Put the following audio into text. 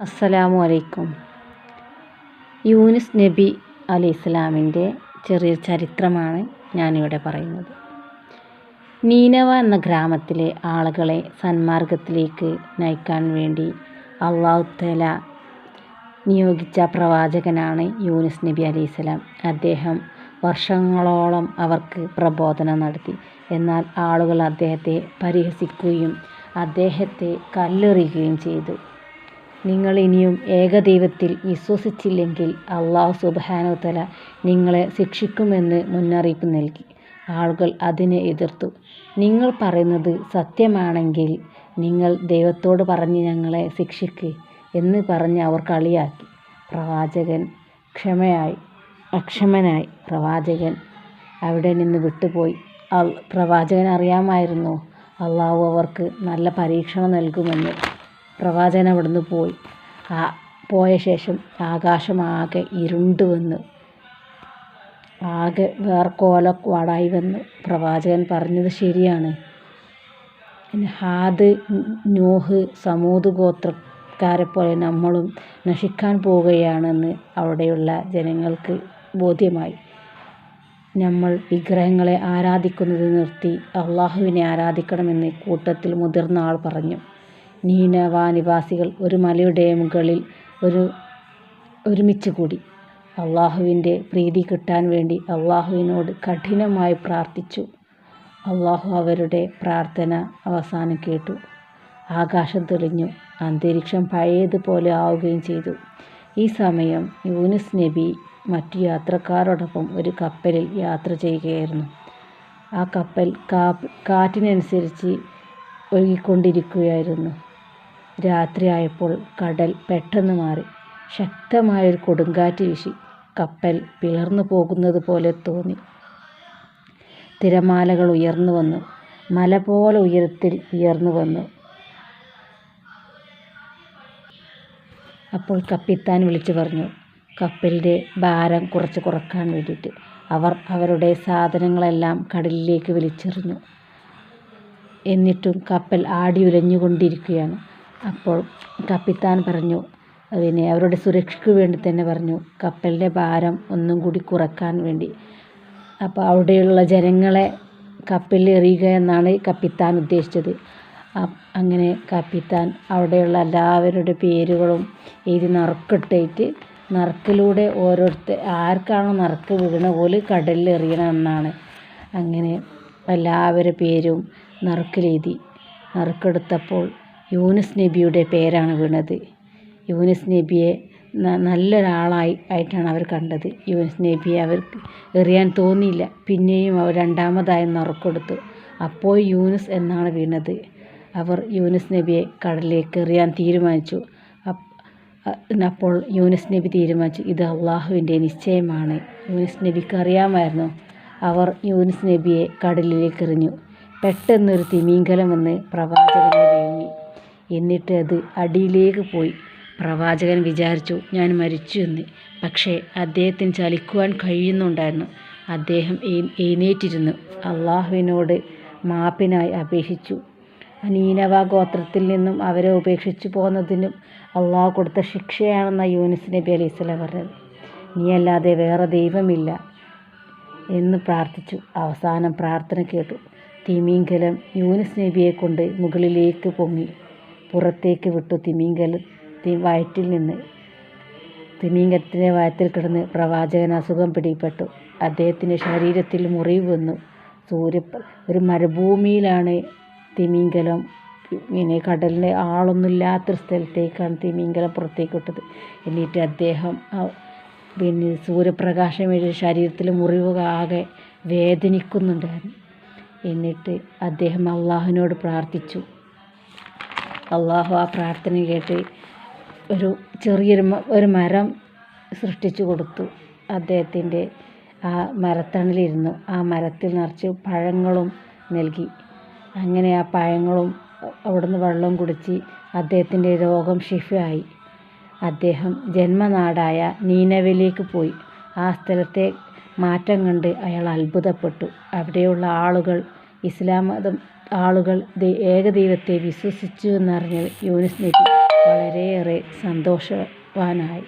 അസ്സലാമു അലൈക്കും യൂനിസ് നബി അലി ഇസ്ലാമിന്റെ ചെറിയൊരു ചരിത്രമാണ് ഞാനിവിടെ പറയുന്നത്. നീനവ എന്ന ഗ്രാമത്തിലെ ആളുകളെ സന്മാർഗത്തിലേക്ക് നയിക്കാൻ വേണ്ടി അള്ളാഹുത്തല നിയോഗിച്ച പ്രവാചകനാണ് യൂനിസ് നബി അലി ഇസ്ലാം അദ്ദേഹം വർഷങ്ങളോളം അവർക്ക് പ്രബോധനം നടത്തി. എന്നാൽ ആളുകൾ അദ്ദേഹത്തെ പരിഹസിക്കുകയും അദ്ദേഹത്തെ കല്ലെറിയുകയും ചെയ്തു. നിങ്ങൾ ഇനിയും ഏകദൈവത്തിൽ വിശ്വസിച്ചില്ലെങ്കിൽ അള്ളാഹു സുബ്ഹാനഹു തആല നിങ്ങളെ ശിക്ഷിക്കുമെന്ന് മുന്നറിയിപ്പ് നൽകി. ആളുകൾ അതിനെ എതിർത്തു. നിങ്ങൾ പറയുന്നത് സത്യമാണെങ്കിൽ നിങ്ങൾ ദൈവത്തോട് പറഞ്ഞ് ഞങ്ങളെ ശിക്ഷിക്ക് എന്ന് പറഞ്ഞ് അവർ കളിയാക്കി. പ്രവാചകൻ ക്ഷമയായി അക്ഷമനായി. പ്രവാചകൻ അവിടെ നിന്ന് വിട്ടുപോയി. പ്രവാചകൻ അറിയാമായിരുന്നു അള്ളാഹു അവർക്ക് നല്ല പരീക്ഷണം നൽകുമെന്ന്. പ്രവാചകൻ അവിടുന്ന് പോയി. ആ പോയ ശേഷം ആകാശമാകെ ഇരുണ്ട് വന്നു. ആകെ വേർക്കോലപ്പാടായി വന്നു. പ്രവാചകൻ പറഞ്ഞത് ശരിയാണ്. ഹാദ് നോഹ് സമൂത് ഗോത്രക്കാരെ പോലെ നമ്മളും നശിക്കാൻ പോവുകയാണെന്ന് അവിടെയുള്ള ജനങ്ങൾക്ക് ബോധ്യമായി. നമ്മൾ വിഗ്രഹങ്ങളെ ആരാധിക്കുന്നത് നിർത്തി അള്ളാഹുവിനെ ആരാധിക്കണമെന്ന് കൂട്ടത്തിൽ മുതിർന്ന ആൾ പറഞ്ഞു. നീനവ നിവാസികൾ ഒരു മലയുടെ മുകളിൽ ഒരു ഒരുമിച്ച് കൂടി. അള്ളാഹുവിന്റെ പ്രീതി കിട്ടാൻ വേണ്ടി അള്ളാഹുവിനോട് കഠിനമായി പ്രാർത്ഥിച്ചു. അള്ളാഹു അവരുടെ പ്രാർത്ഥന അവസാനം കേട്ടു. ആകാശം തെളിഞ്ഞു. അന്തരീക്ഷം പഴയതുപോലെ ആവുകയും ചെയ്തു. ഈ സമയം യൂനിസ് നബി മറ്റു യാത്രക്കാരോടൊപ്പം ഒരു കപ്പലിൽ യാത്ര ചെയ്യുകയായിരുന്നു. ആ കപ്പൽ കാറ്റിനനുസരിച്ച് ഒഴുകിക്കൊണ്ടിരിക്കുകയായിരുന്നു. രാത്രിയായപ്പോൾ കടൽ പെട്ടെന്ന് മാറി. ശക്തമായൊരു കൊടുങ്കാറ്റ് വീശി കപ്പൽ പിളർന്നു പോകുന്നത് പോലെ തോന്നി. തിരമാലകൾ ഉയർന്നു വന്നു. മല പോലെ ഉയരത്തിൽ ഉയർന്നു വന്നു. അപ്പോൾ കപ്പിത്താൻ വിളിച്ചു പറഞ്ഞു കപ്പലിന്റെ ഭാരം കുറച്ച് കുറയ്ക്കാൻ വേണ്ടിയിട്ട് അവർ അവരുടെ സാധനങ്ങളെല്ലാം കടലിലേക്ക് വലിച്ചെറിഞ്ഞു. എന്നിട്ടും കപ്പൽ ആടി ഉലഞ്ഞുകൊണ്ടിരിക്കുകയാണ് അപ്പോൾ കപ്പിത്താൻ പറഞ്ഞു പിന്നെ അവരുടെ സുരക്ഷയ്ക്ക് വേണ്ടി തന്നെ പറഞ്ഞു കപ്പലിന്റെ ഭാരം ഒന്നും കൂടി കുറയ്ക്കാൻ വേണ്ടി. അപ്പോൾ അവിടെയുള്ള ജനങ്ങളെ കപ്പലിൽ എറിയുക എന്നാണ് കപ്പിത്താൻ ഉദ്ദേശിച്ചത്. അങ്ങനെ കപ്പിത്താൻ അവിടെയുള്ള എല്ലാവരുടെ പേരുകളും എഴുതി നറുക്കിട്ടിട്ട് നറുക്കിലൂടെ ഓരോരുത്തർ ആർക്കാണോ നറുക്ക് വീണ പോലെ കടലിൽ എറിയണം എന്നാണ്. അങ്ങനെ എല്ലാവരുടെ പേരും നറുക്കിലെഴുതി. നറുക്കെടുത്തപ്പോൾ യൂനുസ് നബിയുടെ പേരാണ് വീണത്. യൂനുസ് നബിയെ നല്ലൊരാളായി ആയിട്ടാണ് അവർ കണ്ടത്. യൂനുസ് നബിയെ അവർക്ക് എറിയാൻ തോന്നിയില്ല. പിന്നെയും അവർ രണ്ടാമതായി നറുക്കെടുത്തു. അപ്പോൾ യൂനുസ് എന്നാണ് വീണത്. അവർ യൂനുസ് നബിയെ കടലിലേക്ക് എറിയാൻ തീരുമാനിച്ചു. അപ്പോൾ യൂനുസ് നബി തീരുമാനിച്ചു ഇത് അള്ളാഹുവിന്റെ നിശ്ചയമാണ്. യൂനുസ് നബിക്ക് അറിയാമായിരുന്നു. അവർ യൂനുസ് നബിയെ കടലിലേക്ക് എറിഞ്ഞു. പെട്ടെന്നൊരു തിമിംഗലം വന്ന് പ്രവാചകനെ എന്നിട്ട് അത് അടിയിലേക്ക് പോയി. പ്രവാചകൻ വിചാരിച്ചു ഞാൻ മരിച്ചു എന്ന്. പക്ഷേ അദ്ദേഹത്തിന് ചലിക്കുവാൻ കഴിയുന്നുണ്ടായിരുന്നു. അദ്ദേഹം എഴുന്നേറ്റിരുന്നു. അള്ളാഹുവിനോട് മാപ്പിനായി അപേക്ഷിച്ചു. അനീനവ ഗോത്രത്തിൽ നിന്നും അവരെ ഉപേക്ഷിച്ചു പോകുന്നതിനും അള്ളാഹു കൊടുത്ത ശിക്ഷയാണെന്ന യൂനിസ് നബി അലൈഹി സ്വലാം പറഞ്ഞത്. നീയല്ലാതെ വേറെ ദൈവമില്ല എന്ന് പ്രാർത്ഥിച്ചു. അവസാനം പ്രാർത്ഥന കേട്ടു. തിമിംഗലം യൂനിസ് നബിയെ കൊണ്ട് മുകളിലേക്ക് പൊങ്ങി. പുറത്തേക്ക് വിട്ടു തിമിംഗലം വയറ്റിൽ നിന്ന്. തിമിംഗലത്തിന്റെ വയറ്റിൽ കിടന്ന് പ്രവാചകൻ അസുഖം പിടിപെട്ടു. അദ്ദേഹത്തിന്റെ ശരീരത്തിൽ മുറിവ് വന്നു. സൂര്യ ഒരു മരുഭൂമിയിലാണ് തിമിംഗലം. പിന്നെ കടലിന്റെ ആളൊന്നുമില്ലാത്തൊരു സ്ഥലത്തേക്കാണ് തിമിംഗലം പുറത്തേക്ക് വിട്ടത്. എന്നിട്ട് അദ്ദേഹം പിന്നെ സൂര്യപ്രകാശം വീഴ് ശരീരത്തിൽ മുറിവ് ആകെ വേദനിക്കുന്നുണ്ടായിരുന്നു. എന്നിട്ട് അദ്ദേഹം അള്ളാഹുവിനോട് പ്രാർത്ഥിച്ചു. അള്ളാഹു ആ പ്രാർത്ഥന കേട്ട് ഒരു ചെറിയൊരു ഒരു മരം സൃഷ്ടിച്ചു കൊടുത്തു. അദ്ദേഹത്തിന്റെ ആ മരത്തണലിരുന്നു. ആ മരത്തിൽ നിറച്ച് പഴങ്ങളും നൽകി. അങ്ങനെ ആ പഴങ്ങളും അവിടുന്ന് വെള്ളം കുടിച്ച് അദ്ദേഹത്തിന്റെ രോഗം ഷിഫയായി അദ്ദേഹം ജന്മനാടായ നീനവയിലേക്ക് പോയി. ആ സ്ഥലത്തെ മാറ്റം കണ്ട് അയാൾ അത്ഭുതപ്പെട്ടു. അവിടെയുള്ള ആളുകൾ ഇസ്ലാം മതം ആളുകൾ ഏകദൈവത്തെ വിശ്വസിച്ചു എന്നറിഞ്ഞ് യൂനുസ് നബി വളരെയേറെ സന്തോഷവാനായി.